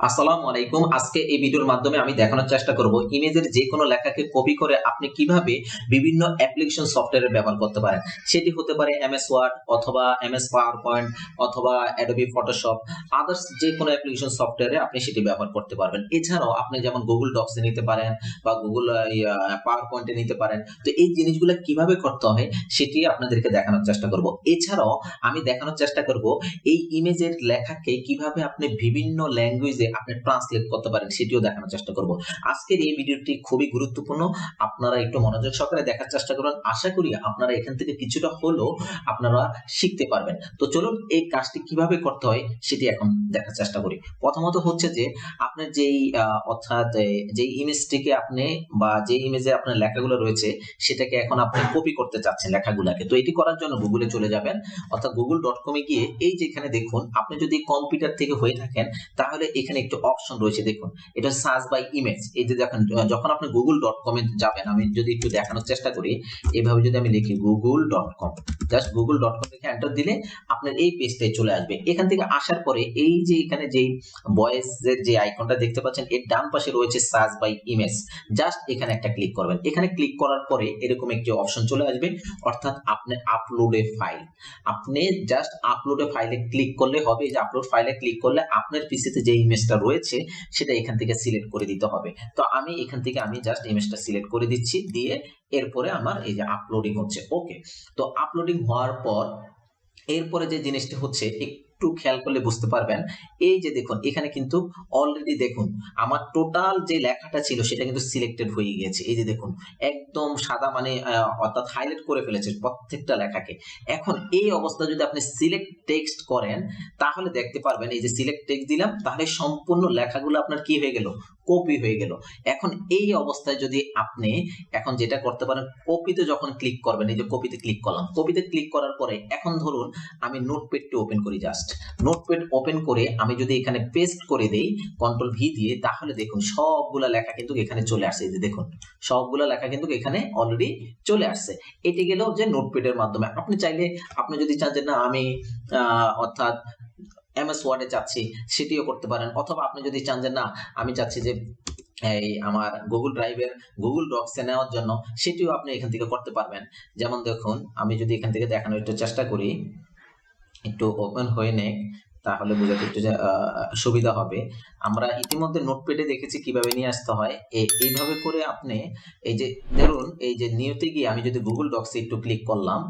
আসসালামু আলাইকুম। আজকে এই ভিডিওর মাধ্যমে আমি দেখানোর চেষ্টা করব ইমেজের যে কোনো লেখাকে কপি করে আপনি কীভাবে বিভিন্ন অ্যাপ্লিকেশন সফটওয়্যারে ব্যবহার করতে পারেন। সেটি হতে পারে এমএস ওয়ার্ড অথবা এমএস পাওয়ার পয়েন্ট অথবা অ্যাডোবি ফটোশপ আদার্স যে কোনো অ্যাপ্লিকেশন সফটওয়্যারে আপনি সেটি ব্যবহার করতে পারবেন। এছাড়াও আপনি যেমন গুগল ডক্সে নিতে পারেন বা গুগল পাওয়ার পয়েন্টে নিতে পারেন। তো এই জিনিসগুলো কীভাবে করতে হয় সেটি আপনাদেরকে দেখানোর চেষ্টা করব। এছাড়াও আমি দেখানোর চেষ্টা করব এই ইমেজের লেখাকে কীভাবে আপনি বিভিন্ন ল্যাঙ্গুয়েজে আপনি ট্রান্সলেট করতে পারেন, সেটিও দেখানোর চেষ্টা করব। আজকের এই ভিডিওটি খুবই গুরুত্বপূর্ণ। আপনারা একটু মনোযোগ সহকারে দেখার চেষ্টা করুন। আশা করি আপনারা এখান থেকে কিছুটা হলেও আপনারা শিখতে পারবেন। তো চলুন এই কাজটি কীভাবে করতে হয়, সেটি এখন দেখার চেষ্টা করি। প্রথমত হচ্ছে যে আপনার যেই অর্থাৎ যেই ইমেজটিকে আপনি বা যে ইমেজে আপনার লেখাগুলো রয়েছে, সেটাকে এখন আপনি কপি করতে চাচ্ছেন লেখাগুলোকে। তো এটি করার জন্য গুগলে চলে যাবেন। অর্থাৎ গুগল ডট কমে গিয়ে এই যে এখানে দেখুন, আপনি যদি কম্পিউটার থেকে হয়ে থাকেন, তাহলে এখানে একটু অপশন রয়েছে, দেখুন। এটা সার্চ বাই ইমেজ এই যে দেখেন যখন আপনি গুগল ডট কমে যাবেন, আমি যদি একটু দেখানোর চেষ্টা করি, এভাবে যদি আমি লিখি Google dot com just Google dot com লিখে এন্টার দিলে আপনার এই পেজটাই চলে আসবে। এখান থেকে আসার পরে এই যে এখানে যেই ভয়েস এর যে আইকনটা দেখতে পাচ্ছেন, এর ডান পাশে রয়েছে সার্চ বাই ইমেজ জাস্ট এখানে একটা ক্লিক করবেন। এখানে ক্লিক করার পরে এরকম একটি অপশন চলে আসবে, অর্থাৎ আপনি আপলোড ফাইল আপনি জাস্ট আপলোডে ফাইলে ক্লিক করলে হবে যে আপলোড ফাইলে ক্লিক করলে আপনার পিসিতে যে ইমেজটা রয়েছে, সেটা এখান থেকে সিলেক্ট করে দিতে হবে। তো আমি এখান থেকে আমি জাস্ট ইমেজটা সিলেক্ট করে দিচ্ছি, দিয়ে এরপরে আমার এই যে আপলোডিং হচ্ছে। ওকে তো আপলোডিং হওয়ার পর, এরপরে যে জিনিসটি হচ্ছে একটু খেয়াল করলে বুঝতে পারবেন। এই যে দেখুন, এখানে কিন্তু অলরেডি দেখুন, আমার টোটাল যে লেখাটা ছিল সেটা কিন্তু সিলেক্টেড হয়ে গিয়েছে। এই যে দেখুন, একদম সাদা মানে অর্থাৎ হাইলাইট করে ফেলেছে প্রত্যেকটা লেখাকে। এখন এই অবস্থা যদি আপনি সিলেক্ট টেক্সট করেন, তাহলে দেখতে পারবেন এই যে সিলেক্ট টেক্সট দিলাম, তাহলে সম্পূর্ণ লেখাগুলো আপনার কি হয়ে গেল? কপি হয়ে গেল। এখন এই অবস্থায় যদি আপনি এখন যেটা করতে পারেন কপিতে যখন ক্লিক করবেন, এই যে কপিতে ক্লিক করলাম কপিতে ক্লিক করার পরে এখন ধরুন, আমি নোটপ্যাডটি ওপেন করি জাস্ট নোটপ্যাড ওপেন করে আমি যদি এখানে পেস্ট করে দেই কন্ট্রোল ভি দিয়ে, তাহলে দেখুন সবগুলা লেখা কিন্তু এখানে চলে আসছে। এই যে দেখুন, সবগুলা লেখা কিন্তু এখানে অলরেডি চলে আসছে। এটি গেল যে নোটপ্যাডের মাধ্যমে আপনি চাইলে, আপনি যদি চান যে না, আমি অর্থাৎ এমএস ওয়ার্ডে চাচ্ছি সেটিও করতে পারেন। অথবা আপনি যদি চান যে না, আমি চাচ্ছি যে, এই আমার গুগল ড্রাইভের গুগল ডক্সে নেওয়ার জন্য, সেটিও আপনি এখান থেকে করতে পারবেন। যেমন দেখুন, আমি যদি এখান থেকে দেখানোর একটু চেষ্টা করি একটু ওপেন হয়ে নেক, তাহলে বোঝাতে একটু সুবিধা হবে। আমরা ইতিমধ্যে নোটপ্যাডে দেখেছি কীভাবে নিয়ে আসতে হয়। এই এইভাবে করে আপনি এই যে, ধরুন এই যে নিয়তে গিয়ে আমি যদি গুগল ডক্সে একটু ক্লিক করলাম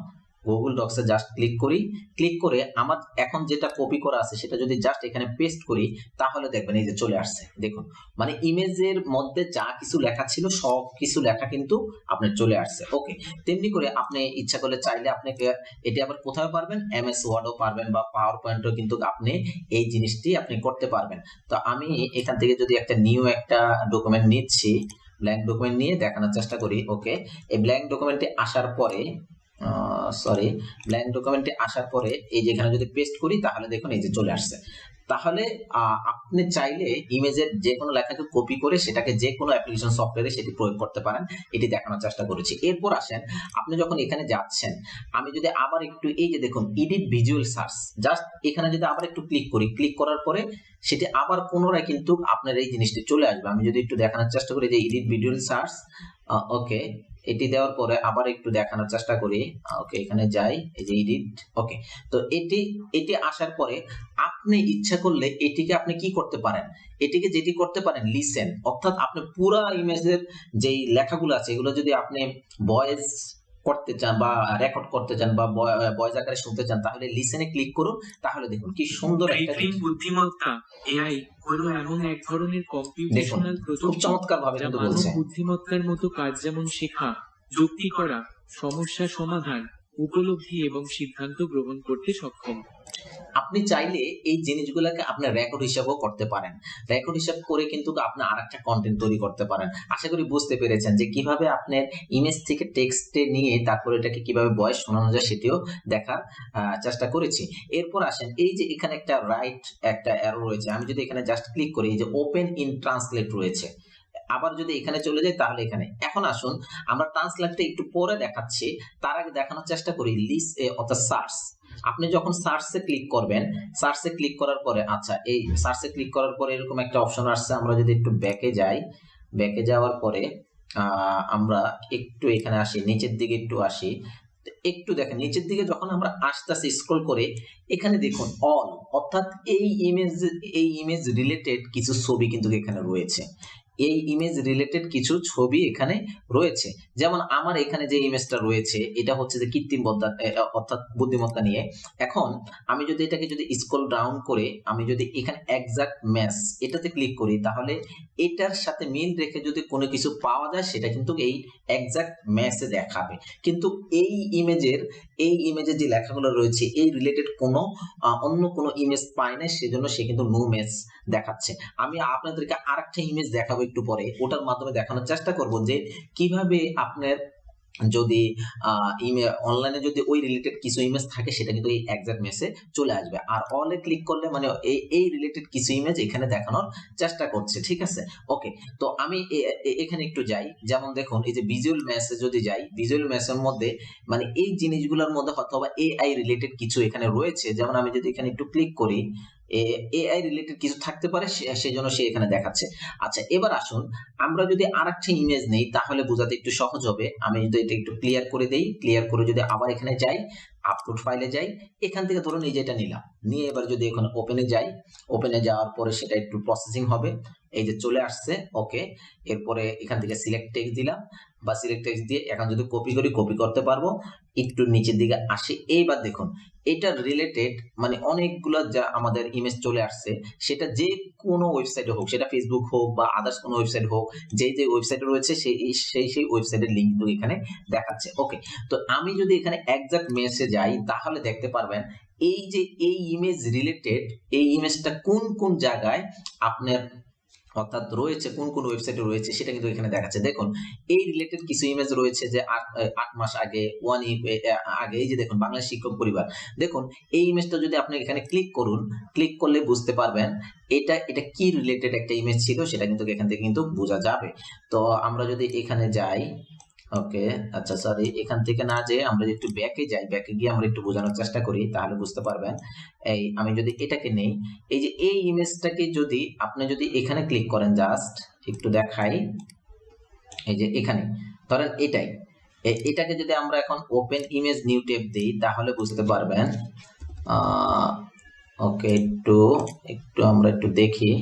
গুগল ডক্সে জাস্ট ক্লিক করি। ক্লিক করে আমার এখন যেটা কপি করা আছে, সেটা যদি জাস্ট এখানে পেস্ট করি, তাহলে দেখবেন এই যে চলে আসছে। দেখুন মানে ইমেজের মধ্যে যা কিছু লেখা ছিল, সব কিছু লেখা কিন্তু আপনার চলে আসছে। ওকে তেমনি করে আপনি ইচ্ছা করলে চাইলে আপনাকে এটি আবার কোথায় পারবেন? এমএস ওয়ার্ডও পারবেন বা পাওয়ার পয়েন্টও কিন্তু আপনি এই জিনিসটি আপনি করতে পারবেন। তো আমি এখান থেকে যদি একটা নিউ একটা ডকুমেন্ট নিচ্ছি ব্ল্যাঙ্ক ডকুমেন্ট নিয়ে দেখানোর চেষ্টা করি। ওকে এই ব্ল্যাঙ্ক ডকুমেন্টে আসার পরে সরি ব্ল্যাঙ্ক ডকুমেন্টে আসার পরে এই যে এখানে যদি পেস্ট করি, তাহলে দেখুন এই যে চলে আসছে। তাহলে আপনি চাইলে ইমেজের যে কোনো লেখাকে কপি করে সেটাকে যে কোনো অ্যাপ্লিকেশন সফটওয়্যারে সেটি প্রয়োগ করতে পারেন। এটি দেখানোর চেষ্টা করেছি। এরপর আসেন, আপনি যখন এখানে যাচ্ছেন, আমি যদি আবার একটু এই যে দেখুন এডিট ভিজুয়াল সার্চ জাস্ট এখানে যদি আবার একটু ক্লিক করি ক্লিক করার পরে সেটি আবার পুনরায় কিন্তু আপনার এই জিনিসটি চলে আসবে। আমি যদি একটু দেখানোর চেষ্টা করি যে এডিট ভিজুয়াল সার্চ ওকে, এটি দেওয়ার পরে আবার একটু দেখানোর চেষ্টা করি। ওকে, এখানে যাই, এই যে এডিট ওকে। তো এটি এটি আসার পরে আপনি ইচ্ছা করলে এটিকে আপনি কি করতে পারেন? এটিকে যেটি করতে পারেন লিসেন অর্থাৎ আপনি পুরা ইমেজের যেই লেখাগুলো আছে, এগুলো যদি আপনি ভয়েস করতে চান বা রেকর্ড করতে চান বা ভয়েস আকারে শুনতে চান তাহলে লিসেনে ক্লিক করুন তাহলে দেখুন কি সুন্দর একটা কৃত্রিম বুদ্ধিমত্তা এআই হলো এমন এক ধরনের কম্পিউটেশনাল খুব চমৎকার ভাবে কিন্তু বলছে। বুদ্ধিমত্তার মতো কাজ যেমন শেখা যুক্তি করা সমস্যা সমাধান উপলব্ধি এবং সিদ্ধান্ত গ্রহণ করতে সক্ষম। আপনি চাইলে এই জিনিসগুলোকে আপনার রেকর্ড হিসাবেও করতে পারেন। রেকর্ড হিসাব করে কিন্তু আপনি আর একটা কন্টেন্ট তৈরি করতে পারেন। আশা করি বুঝতে পেরেছেন যে কীভাবে আপনার ইমেজ থেকে টেক্সটে নিয়ে তারপর এটাকে কীভাবে বয়স শোনানো যায় সেটিও দেখার চেষ্টা করেছি। এরপর আসেন, এই যে এখানে একটা রাইট একটা অ্যারো রয়েছে। আমি যদি এখানে জাস্ট ক্লিক করি যে ওপেন ইন ট্রান্সলেট রয়েছে। আবার যদি এখানে চলে যাই তাহলে এখানে। এখন আসুন, আমরা ট্রান্সলেটটা একটু পরে দেখাচ্ছি। তার আগে দেখানোর চেষ্টা করি লিস্ট অর্থাৎ সার্চ আপনি যখন সার্চে ক্লিক করবেন সার্চে ক্লিক করার পরে আচ্ছা এই সার্চে ক্লিক করার পরে এরকম একটা অপশন আসছে, আমরা যদি একটু ব্যাকে যাই ব্যাকে যাওয়ার পরে আমরা একটু এখানে আসি, নিচের দিকে একটু আসি, একটু দেখেন, নিচের দিকে যখন আমরা আস্তে আস্তে স্ক্রল করে, এখানে দেখুন অল অর্থাৎ এই ইমেজ এই ইমেজ রিলেটেড কিছু ছবি কিন্তু এখানে রয়েছে। এই ইমেজ রিলেটেড কিছু ছবি এখানে রয়েছে। যেমন আমার এখানে যে ইমেজটা রয়েছে, এটা হচ্ছে যে কৃত্রিম অর্থাৎ বুদ্ধিমত্তা নিয়ে। এখন আমি যদি এটাকে যদি স্ক্রল ডাউন করে, আমি যদি এখানে এক্সাক্ট ম্যাচ এটাতে ক্লিক করি, তাহলে এটার সাথে মিল রেখে যদি কোনো কিছু পাওয়া যায়, সেটা কিন্তু এই এক্সাক্ট ম্যাচে দেখাবে। কিন্তু এই ইমেজের এই ইমেজে যে লেখাগুলো রয়েছে, এই রিলেটেড কোনো অন্য কোনো ইমেজ পায় না সেজন্য সে কিন্তু নো ম্যাচ দেখাচ্ছে। আমি আপনাদেরকে আরেকটা ইমেজ দেখাবো একটু পরে, ওটার মাধ্যমে দেখানোর চেষ্টা করব যে কীভাবে আপনার যদি ইমেল অনলাইনে যদি ওই রিলেটেড কিছু ইমেজ থাকে, সেটা কিন্তু এই এক্সাক্ট মেসে চলে আসবে। আর অলে ক্লিক করলে মানে এই এই রিলেটেড কিছু ইমেজ এখানে দেখানোর চেষ্টা করছে, ঠিক আছে? ওকে তো আমি এখানে একটু যাই। যেমন দেখুন, এই যে ভিজুয়াল মেসে যদি যাই ভিজুয়াল মেসের মধ্যে মানে এই জিনিসগুলোর মধ্যে হয়তো বা এআই রিলেটেড কিছু এখানে রয়েছে, যেমন আমি যদি এখানে একটু ক্লিক করি এআই রিলেটেড কিছু থাকতে পারে সেই জন্য সে এখানে দেখাচ্ছে। আচ্ছা এবার আসুন, আমরা যদি আরেকটা ইমেজ নেই, তাহলে বোঝাতে একটু সহজ হবে। আমি যদি এটা একটু ক্লিয়ার করে দেই ক্লিয়ার করে যদি আবার এখানে যাই আপলোড ফাইলে যাই, এখান থেকে ধরুন এই যে এটা নিলাম। নিয়ে এবার যদি এখানে ওপেনে যাই ওপেনে যাওয়ার পরে সেটা একটু প্রসেসিং হবে। এই যে চলে আসছে ওকে এরপরে এখান থেকে সিলেক্ট টেক্সট দিলাম। বা সিলেক্ট টেক্সট দিয়ে এখন যদি কপি করি কপি করতে পারব। একটু নিচের দিকে আসি। এইবার দেখুন এটার রিলেটেড মানে অনেকগুলো যা আমাদের ইমেজ চলে আসছে, সেটা যে কোনো ওয়েবসাইটে হোক, সেটা ফেসবুক হোক বা আদার্স কোনো ওয়েবসাইট হোক, যে যে ওয়েবসাইটে রয়েছে, সেই সেই সেই ওয়েবসাইটের লিঙ্ক কিন্তু এখানে দেখাচ্ছে ওকে তো আমি যদি এখানে একজাক্ট মেসে যাই, তাহলে দেখতে পারবেন, এই যে, এই ইমেজ রিলেটেড এই ইমেজটা কোন কোন জায়গায় আপনার অর্থাৎ রয়েছে, কোন কোন ওয়েবসাইটে রয়েছে সেটা কিন্তু এখানে দেখাচ্ছে। দেখুন, এই রিলেটেড কিছু ইমেজ রয়েছে যে আট মাস আগে ওয়ান আগে, এই যে দেখুন বাংলা শিক্ষক পরিবার। দেখুন, এই ইমেজটা যদি আপনি এখানে ক্লিক করুন ক্লিক করলে বুঝতে পারবেন এটা এটা কি রিলেটেড একটা ইমেজ ছিল সেটা কিন্তু এখান থেকে কিন্তু বোঝা যাবে। তো আমরা যদি এখানে যাই ওকে আচ্ছা সরি এখান থেকে না যেয়ে আমরা যদি একটু ব্যাকে যাই ব্যাকে গিয়ে আমরা একটু বোঝানোর চেষ্টা করি, তাহলে বুঝতে পারবেন। এই, আমি যদি এটাকে নেই, এই যে এই ইমেজটাকে যদি, আপনি যদি এখানে ক্লিক করেন জাস্ট একটু দেখাই, এই যে এখানে, ধরেন এটাই। এটাকে যদি আমরা এখন ওপেন ইমেজ নিউ ট্যাব দিই, তাহলে বুঝতে পারবেন ওকে একটু একটু আমরা একটু দেখি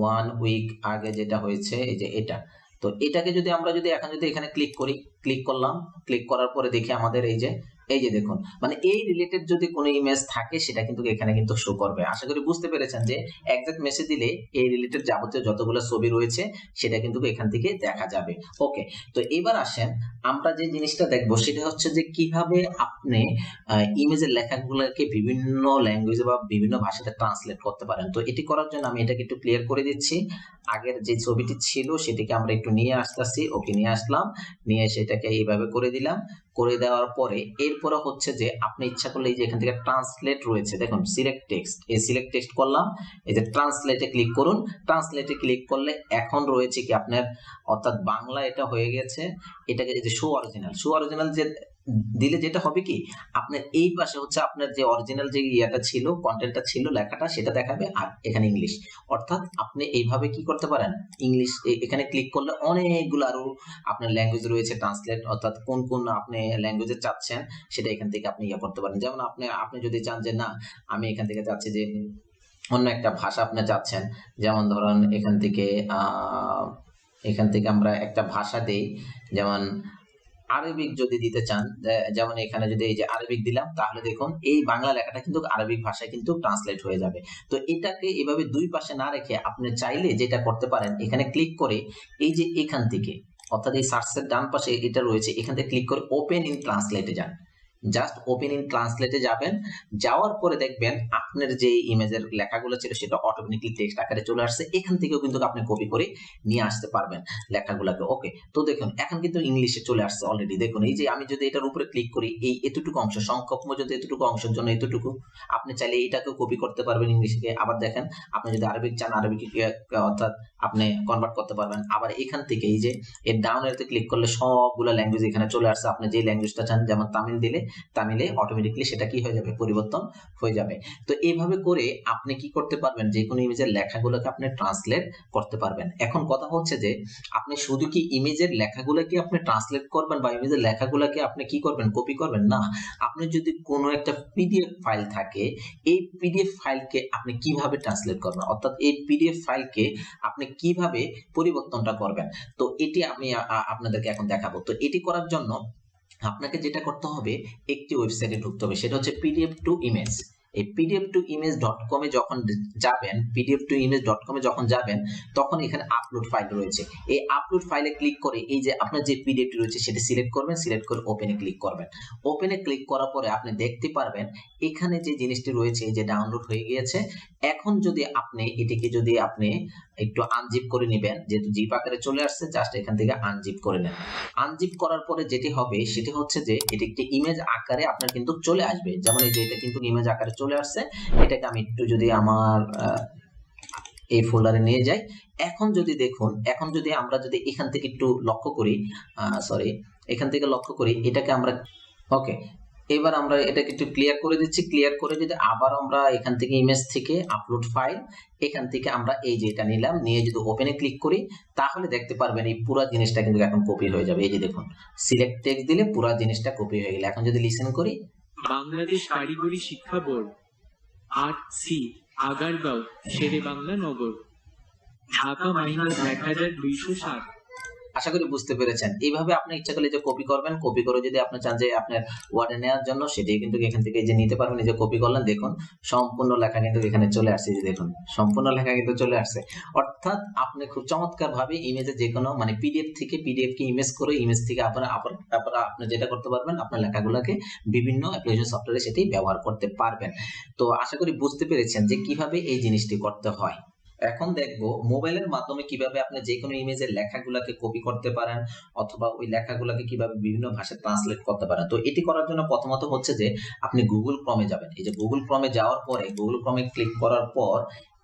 ওয়ান উইক আগে যেটা হয়েছে, এই যে এটা। তো এটাকে যদি আমরা যদি এখন যদি এখানে ক্লিক করি ক্লিক করলাম ক্লিক করার পরে দেখি আমাদের এই যে এই যে দেখুন মানে এই রিলেটেড যদি কোনো ইমেজ থাকে, সেটা কিন্তু এখানে কিন্তু শো করবে। আশা করি বুঝতে পেরেছেন যে একজাক্ট মেসেজ দিলে এই রিলেটেড যাবতীয় যতগুলো ছবি রয়েছে, সেটা কিন্তু এখান থেকে দেখা যাবে। ওকে তো এবার আসেন, আমরা যে জিনিসটা দেখব, সেটা হচ্ছে যে কীভাবে আপনি ইমেজের লেখাগুলোকে বিভিন্ন ল্যাঙ্গুয়েজে বা বিভিন্ন ভাষাতে ট্রান্সলেট করতে পারেন। তো এটি করার জন্য আমি এটাকে একটু ক্লিয়ার করে দিচ্ছি। আগের যে ছবিটি ছিল, সেটিকে আমরা একটু নিয়ে আসতেছি। ওকে নিয়ে আসলাম। নিয়ে সেটাকে এইভাবে করে দিলাম। করে দেওয়ার পরে এরপরে হচ্ছে যে আপনি ইচ্ছা করলে এই যে এখান থেকে ট্রান্সলেট রয়েছে, দেখুন সিলেক্ট টেক্সট এই সিলেক্ট টেক্সট করলাম, এই যে ট্রান্সলেটে ক্লিক করুন ট্রান্সলেটে ক্লিক করলে এখন রয়েছে কি আপনার, অর্থাৎ বাংলা এটা হয়ে গেছে, এটাকে এই যে শো অরিজিনাল শো অরিজিনাল যে দিলে যেটা হবে কি, আপনার এই পাশে হচ্ছে আপনার যে অরিজিনাল যে ইয়েটা ছিল কন্টেন্টটা ছিল, লেখাটা, সেটা দেখাবে আর এখানে ইংলিশ অর্থাৎ আপনি এইভাবে কি করতে পারেন? ইংলিশ এখানে ক্লিক করলে অনেকগুলো আরও আপনার ল্যাঙ্গুয়েজ রয়েছে ট্রান্সলেট অর্থাৎ কোন কোন আপনি ল্যাঙ্গুয়েজে চাচ্ছেন, সেটা এখান থেকে আপনি ইয়ে করতে পারেন। যেমন আপনি আপনি যদি চান যে না, আমি এখান থেকে চাচ্ছি যে অন্য একটা ভাষা আপনি চাচ্ছেন, যেমন ধরুন এখান থেকে এখান থেকে আমরা একটা ভাষা দেই, যেমন আরবিক যদি দিতে চান যেমন এখানে যদি এই যে আরবিক দিলাম, তাহলে দেখুন এই বাংলা লেখাটা কিন্তু আরবিক ভাষায় কিন্তু ট্রান্সলেট হয়ে যাবে। তো এটাকে এভাবে দুই পাশে না রেখে আপনি চাইলে যেটা করতে পারেন, এখানে ক্লিক করে এই যে এখান থেকে, অর্থাৎ এই সার্চের ডান পাশে এটা রয়েছে, এখান থেকে ক্লিক করে ওপেন ইন ট্রান্সলেটে যান। জাস্ট ওপেন ইন ট্রান্সলেটে যাবেন। যাওয়ার পরে দেখবেন আপনার যে ইমেজের লেখাগুলো ছিল সেটা অটোমেটিকলি টেক্সট আকারে চলে আসছে। এখান থেকেও কিন্তু আপনি কপি করে নিয়ে আসতে পারবেন লেখাগুলোকে। ওকে তো দেখুন, এখন কিন্তু ইংলিশে চলে আসছে অলরেডি দেখুন, এই যে আমি যদি এটার উপরে ক্লিক করি, এই এতটুকু অংশ, সংখ্যক পর্যন্ত এতটুকু অংশের জন্য এতটুকু, আপনি চাইলে এটাকেও কপি করতে পারবেন ইংলিশকে আবার দেখেন, আপনি যদি আরবিক চান আরবিক অর্থাৎ আপনি কনভার্ট করতে পারবেন। আবার এখান থেকে এই যে, এর ডাউন এরতে ক্লিক করলে সবগুলো ল্যাঙ্গুয়েজ এখানে চলে আসছে। আপনি যে ল্যাঙ্গুয়েজটা চান, যেমন তামিল দিলে, তামিলে অটোমেটিকলি সেটা কি হয়ে যাবে? পরিবর্তন হয়ে যাবে। তো এইভাবে করে আপনি কি করতে পারবেন? যে কোনো ইমেজের লেখাগুলোকে আপনি ট্রান্সলেট করতে পারবেন। এখন কথা হচ্ছে যে, আপনি শুধু কি ইমেজের লেখাগুলোকে আপনি ট্রান্সলেট করবেন বা ইমেজের লেখাগুলোকে আপনি কি করবেন? কপি করবেন? না। আপনি যদি কোনো একটা পিডিএফ ফাইল থাকে, এই পিডিএফ ফাইলকে আপনি কীভাবে ট্রান্সলেট করবেন? অর্থাৎ এই পিডিএফ ফাইলকে আপনি কীভাবে পরিবর্তনটা করবেন? তো এটি আমি আপনাদেরকে এখন দেখাবো। তো এটি করার জন্য আপনাকে যেটা করতে হবে, একটি ওয়েবসাইটে ঢুকতে হবে। সেটা হচ্ছে পিডিএফ টু ইমেজ এই পিডিএফ টু ইমেজ ডট কমে যখন যাবেন পিডিএফ টু ইমেজ ডট কমে যখন যাবেন, তখন এখানে আপলোড ফাইল রয়েছে। এই আপলোড ফাইলে ক্লিক করে এই যে আপনার যে পিডিএফটি রয়েছে, সেটা সিলেক্ট করবেন সিলেক্ট করে ওপেনে ক্লিক করবেন। ওপেনে ক্লিক করার পরে আপনি দেখতে পারবেন, এখানে যে জিনিসটি রয়েছে যে ডাউনলোড হয়ে গিয়েছে, এখন যদি আপনি, এটিকে যদি আপনি একটু আনজিপ করে নেবেন। যেহেতু জিপ আকারে চলে আসছে জাস্ট এখান থেকে আনজিপ করে নেন আনজিপ করার পরে যেটি হবে, সেটি হচ্ছে যে এটি একটি ইমেজ আকারে আপনার কিন্তু চলে আসবে। যেমন এই যে এটা কিন্তু ইমেজ আকারে চলে আসছে। এটাকে আমি একটু যদি আমার এই ফোল্ডারে নিয়ে যাই। এখন যদি দেখুন, এখন যদি আমরা যদি এখান থেকে একটু লক্ষ্য করি সরি এখান থেকে লক্ষ্য করি, এটাকে আমরা ওকে এবার আমরা এটাকে একটু ক্লিয়ার করে দিচ্ছি। ক্লিয়ার করে যদি আবার আমরা এখান থেকে ইমেজ থেকে আপলোড ফাইল এখান থেকে আমরা এই যে এটা নিলাম, নিয়ে যদি ওপেনে ক্লিক করি, তাহলে দেখতে পারবেন এই পুরো জিনিসটা কিন্তু এখন কপি হয়ে যাবে। এই যে দেখুন সিলেক্ট টেক্সট দিলে পুরো জিনিসটা কপি হয়ে গেল। এখন যদি লিসেন করি। বাংলাদেশ কারিগরি শিক্ষা বোর্ড আট সি আগারগাঁও শেরে বাংলা নগর, ঢাকা মাইনাস এক হাজার দুইশো সাত। আশা করি বুঝতে পেরেছেন। এইভাবে আপনি ইচ্ছা করলে যে কপি করবেন কপি করে যদি আপনি চান যে আপনার ওয়ার্ডে নেওয়ার জন্য সেটি কিন্তু এখান থেকে যে নিতে পারবেন যে কপি করলেন, দেখুন সম্পূর্ণ লেখা কিন্তু এখানে চলে আসছে যে দেখুন, সম্পূর্ণ লেখা কিন্তু চলে আসছে। অর্থাৎ আপনি খুব চমৎকার ভাবে ইমেজে যে কোনো মানে পিডিএফ থেকে পিডিএফ কে ইমেজ করে ইমেজ থেকে আপনার তারপর আপনি যেটা করতে পারবেন, আপনার লেখাগুলোকে বিভিন্ন অ্যাপ্লিকেশন সফটওয়্যারে সেটি ব্যবহার করতে পারবেন। তো আশা করি বুঝতে পেরেছেন যে কীভাবে এই জিনিসটি করতে হয়। এখন দেখব মোবাইলের মাধ্যমে কীভাবে আপনি যে কোনো ইমেজের লেখাগুলোকে কপি করতে পারেন, অথবা ওই লেখাগুলোকে কীভাবে বিভিন্ন ভাষায় ট্রান্সলেট করতে পারেন। তো এটি করার জন্য প্রথমত হচ্ছে যে, আপনি গুগল ক্রমে যাবেন। এই যে গুগল ক্রমে যাওয়ার পরে গুগল ক্রমে ক্লিক করার পর,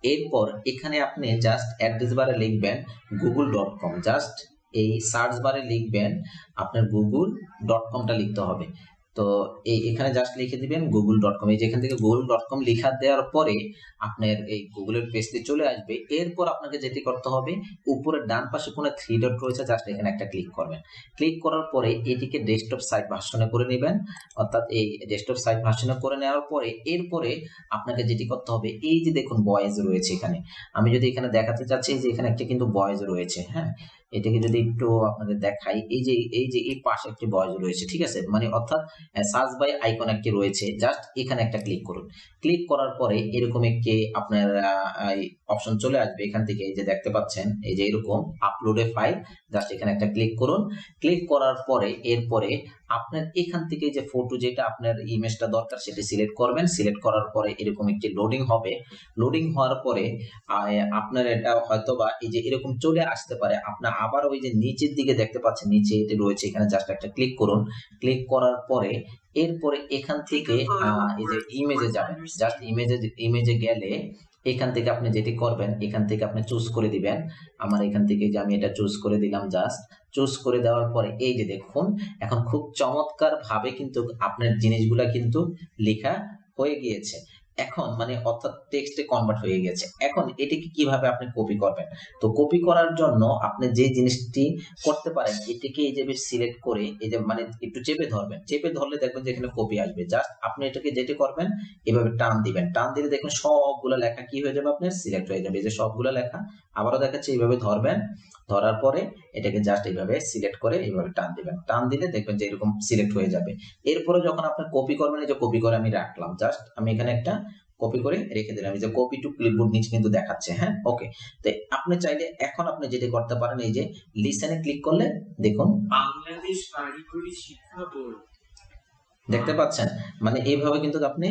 এরপর এখানে আপনি জাস্ট অ্যাড্রেস বারে লিখবেন গুগল ডট কম জাস্ট এই সার্চ বারে লিখবেন, আপনার গুগল ডট কমটা লিখতে হবে। তো এই এখানে জাস্ট লিখে দিবেন গুগল ডট কম এই যে এখান থেকে গুগল ডট কম লিখা দেওয়ার পরে আপনার এই গুগলের পেজটি চলে আসবে। এরপর আপনাকে যেটি করতে হবে, উপরে ডান পাশে কোনো থ্রি ডট রয়েছে জাস্ট এখানে একটা ক্লিক করবেন। ক্লিক করার পরে এটিকে ডেস্কটপ সাইট ভার্সনে করে নেবেন। অর্থাৎ এই ডেস্কটপ সাইট ভার্সনে করে নেওয়ার পরে এরপরে আপনাকে যেটি করতে হবে, এই যে দেখুন বয়েজ রয়েছে এখানে। আমি যদি এখানে দেখাতে চাচ্ছি যে এখানে একটা কিন্তু বয়েজ রয়েছে হ্যাঁ? এটাকে যদি একটু আপনাদের দেখাই, এই যে এই যে, এই পাশে একটি বয়স রয়েছে, ঠিক আছে? মানে অর্থাৎ সার্চ বাই আইকন একটি রয়েছে জাস্ট এখানে একটা ক্লিক করুন। ক্লিক করার পরে এরকম একটি আপনার অপশন চলে আসবে এখান থেকে, এই যে দেখতে পাচ্ছেন, এই যে এরকম আপলোডে ফাইল জাস্ট এখানে একটা ক্লিক করুন। ক্লিক করার পরে, এরপরে আপনার এখান থেকে যে ফটো যেটা আপনার ইমেজটা দরকার সেটি সিলেক্ট করবেন। সিলেক্ট করার পরে এরকম একটি লোডিং হবে। লোডিং হওয়ার পরে আপনার এটা হয়তো বা এই যে এরকম চলে আসতে পারে। আপনার আবার ওই যে নিচের দিকে দেখতে পাচ্ছেন নিচে এটি রয়েছে এখানে জাস্ট একটা ক্লিক করুন। ক্লিক করার পরে এরপরে এখান থেকে এই যে ইমেজে যাবেন। জাস্ট ইমেজে ইমেজে গেলে এখান থেকে আপনি যেটি করবেন এখান থেকে আপনি চুজ করে দিবেন। আমার এখান থেকে যে আমি এটা চুজ করে দিলাম জাস্ট চুজ করে দেওয়ার পরে, এই যে দেখুন, এখন খুব চমৎকার ভাবে কিন্তু আপনার জিনিসগুলা কিন্তু লেখা হয়ে গিয়েছে। এখন মানে অর্থাৎ টেক্সটে কনভার্ট হয়ে গেছে এখন এটিকে কীভাবে আপনি কপি করবেন? তো কপি করার জন্য আপনি যে জিনিসটি করতে পারেন, এটিকে এই যে সিলেক্ট করে, এই যে মানে একটু চেপে ধরবেন। চেপে ধরলে দেখবেন যে এখানে কপি আসবে। জাস্ট আপনি এটাকে যেটি করবেন, এভাবে টান দিবেন। টান দিলে দেখুন সবগুলো লেখা কি হয়ে যাবে আপনার? সিলেক্ট হয়ে যাবে। এই যে সবগুলো লেখা, আবারও দেখাচ্ছে, এইভাবে ধরবেন। ধরার পরে এটাকে জাস্ট এইভাবে সিলেক্ট করে এইভাবে টান দিবেন। টান দিলে দেখবেন যে এরকম সিলেক্ট হয়ে যাবে। এরপরে যখন আপনি কপি করবেন, এই যে কপি করে আমি রাখলাম জাস্ট আমি এখানে একটা কপি করে রেখে দিলাম। এই যে কপি টু ক্লিপবোর্ড নিচে কিন্তু দেখাচ্ছে হ্যাঁ? ওকে তো আপনি চাইলে এখন আপনি যেটা করতে পারেন, এই যে লিসেনে ক্লিক করলে দেখুন বাংলাদেশ কারিগরি শিক্ষা বোর্ড দেখতে পাচ্ছেন? মানে এইভাবে কিন্তু আপনি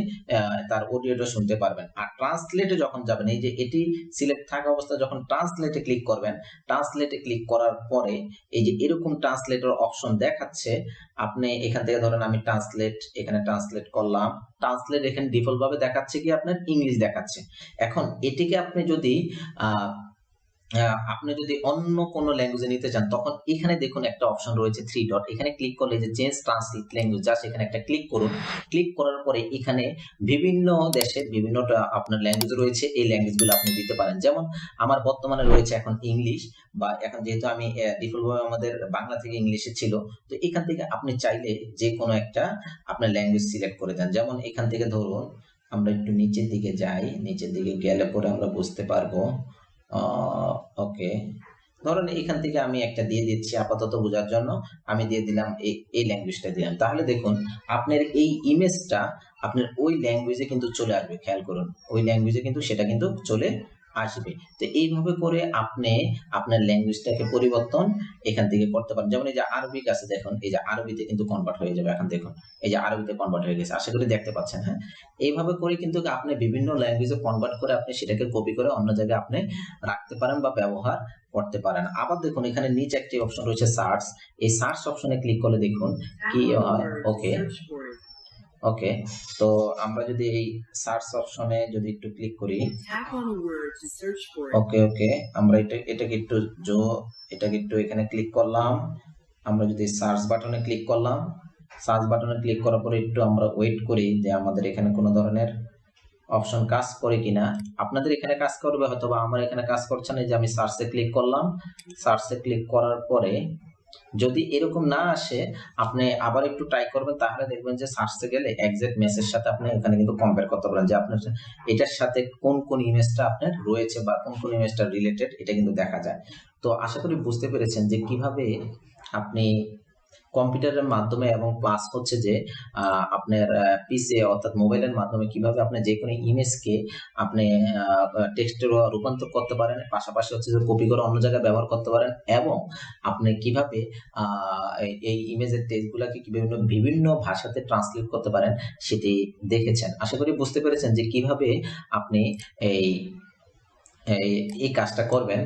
তার অডিওটা শুনতে পারবেন। আর ট্রান্সলেটে যখন যাবেন এই যে এটি সিলেক্ট থাকা অবস্থায় যখন ট্রান্সলেটে ক্লিক করবেন ট্রান্সলেটে ক্লিক করার পরে এই যে এরকম ট্রান্সলেটর অপশন দেখাচ্ছে আপনি এখান থেকে ধরেন আমি ট্রান্সলেট এখানে ট্রান্সলেট করলাম। ট্রান্সলেট এখানে ডিফল্ট ভাবে দেখাচ্ছে কি আপনার ইংলিশ দেখাচ্ছে। এখন এটিকে আপনি যদি আহ, আপনি যদি অন্য কোনো ল্যাঙ্গুয়েজে নিতে চান, তখন এখানে দেখুন একটা অপশন রয়েছে থ্রি ডট এখানে ক্লিক করলে যে চেঞ্জ ট্রান্সলেট ল্যাঙ্গুয়েজ জাস্ট এখানে একটা ক্লিক করুন। ক্লিক করার পরে এখানে বিভিন্ন দেশের বিভিন্ন আপনার ল্যাঙ্গুয়েজ রয়েছে। এই ল্যাঙ্গুয়েজগুলো আপনি দিতে পারেন। যেমন আমার বর্তমানে রয়েছে এখন ইংলিশ বা এখন যেহেতু আমি ডিফল্ট ভাবে আমাদের বাংলা থেকে ইংলিশে ছিল, তো এখান থেকে আপনি চাইলে যে কোনো একটা আপনার ল্যাঙ্গুয়েজ সিলেক্ট করে দেন। যেমন এখান থেকে ধরুন, আমরা একটু নিচের দিকে যাই। নিচের দিকে গেলে পরে আমরা বুঝতে পারব ওকে ধরেন এখান থেকে আমি একটা দিয়ে দিচ্ছি আপাতত বোঝার জন্য। আমি দিয়ে দিলাম এই এই ল্যাঙ্গুয়েজটা দিলাম। তাহলে দেখুন, আপনার এই ইমেজটা আপনার ওই ল্যাঙ্গুয়েজে কিন্তু চলে আসবে, খেয়াল করুন। ওই ল্যাঙ্গুয়েজে কিন্তু সেটা কিন্তু চলে আসবে। তো এইভাবে করে আপনি আপনার ল্যাঙ্গুয়েজটাকে পরিবর্তন এখান থেকে করতে পারেন। যেমন এই যে আরবিক আছে, দেখুন, এই যে আরবিতে কিন্তু কনভার্ট হয়ে যাবে। এখন দেখুন, এই যে আরবিতে কনভার্ট হয়ে গেছে। আশা করি দেখতে পাচ্ছেন হ্যাঁ? এইভাবে করে কিন্তু আপনি বিভিন্ন ল্যাঙ্গুয়েজে কনভার্ট করে আপনি সেটাকে কপি করে অন্য জায়গায় আপনি রাখতে পারেন বা ব্যবহার করতে পারেন। আবার দেখুন, এখানে নিচে একটি অপশন রয়েছে সার্চ এই সার্চ অপশনে ক্লিক করলে দেখুন কি হয় ওকে ওকে তো আমরা যদি এই সার্চ অপশনে যদি একটু ক্লিক করি. ওকে ওকে আমরা এটা এটাকে একটু জো এটাকে একটু এখানে ক্লিক করলাম। আমরা যদি সার্চ বাটনে ক্লিক করলাম সার্চ বাটনে ক্লিক করার পরে একটু আমরা ওয়েট করি যে আমাদের এখানে কোনো ধরনের অপশন কাজ করে কিনা। আপনাদের এখানে কাজ করবে হয়তো বা আমার এখানে কাজ করছে না যে আমি সার্চে ক্লিক করলাম। সার্চে ক্লিক করার পরে যদি এরকম না আসে, আপনি আবার একটু ট্রাই করবেন, তাহলে দেখবেন যে সার্চে গেলে এক্সাক্ট মেসের সাথে আপনি এখানে কিন্তু কম্পেয়ার করতে পারেন যে আপনার এটার সাথে কোন কোন ইমেজটা আপনার রয়েছে বা কোন কোন ইমেজটা রিলেটেড এটা কিন্তু দেখা যায়। তো আশা করি বুঝতে পেরেছেন যে কীভাবে আপনি কম্পিউটারের মাধ্যমে এবং প্লাস হচ্ছে যে আপনার পিসে অর্থাৎ মোবাইলের মাধ্যমে কীভাবে আপনি যে কোনো ইমেজকে আপনি টেক্সটে রূপান্তর করতে পারেন, পাশাপাশি হচ্ছে যে কপি করে অন্য জায়গায় ব্যবহার করতে পারেন এবং আপনি কীভাবে এই- ইমেজের টেক্সটগুলোকে বিভিন্ন বিভিন্ন ভাষাতে ট্রান্সলেট করতে পারেন সেটি দেখেছেন। আশা করি বুঝতে পেরেছেন যে কীভাবে আপনি এই এই কাজটা করবেন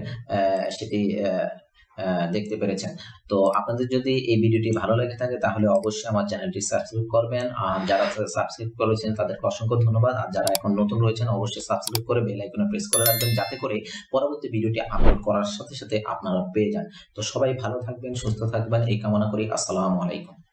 সেটি দেখতে পেরেছেন। তো আপনাদের যদি এই ভিডিওটি ভালো লেগে থাকে, তাহলে অবশ্যই আমার চ্যানেলটি সাবস্ক্রাইব করবেন। আর যারা সাবস্ক্রাইব করেছেন, তাদেরকে অসংখ্য ধন্যবাদ। আর যারা এখন নতুন রয়েছেন, অবশ্যই সাবস্ক্রাইব করে বেল আইকনে প্রেস করে রাখবেন, যাতে করে পরবর্তী ভিডিওটি আপলোড করার সাথে সাথে আপনারা পেয়ে যান। তো সবাই ভালো থাকবেন, সুস্থ থাকবেন। এই কামনা করি। আসসালামু আলাইকুম।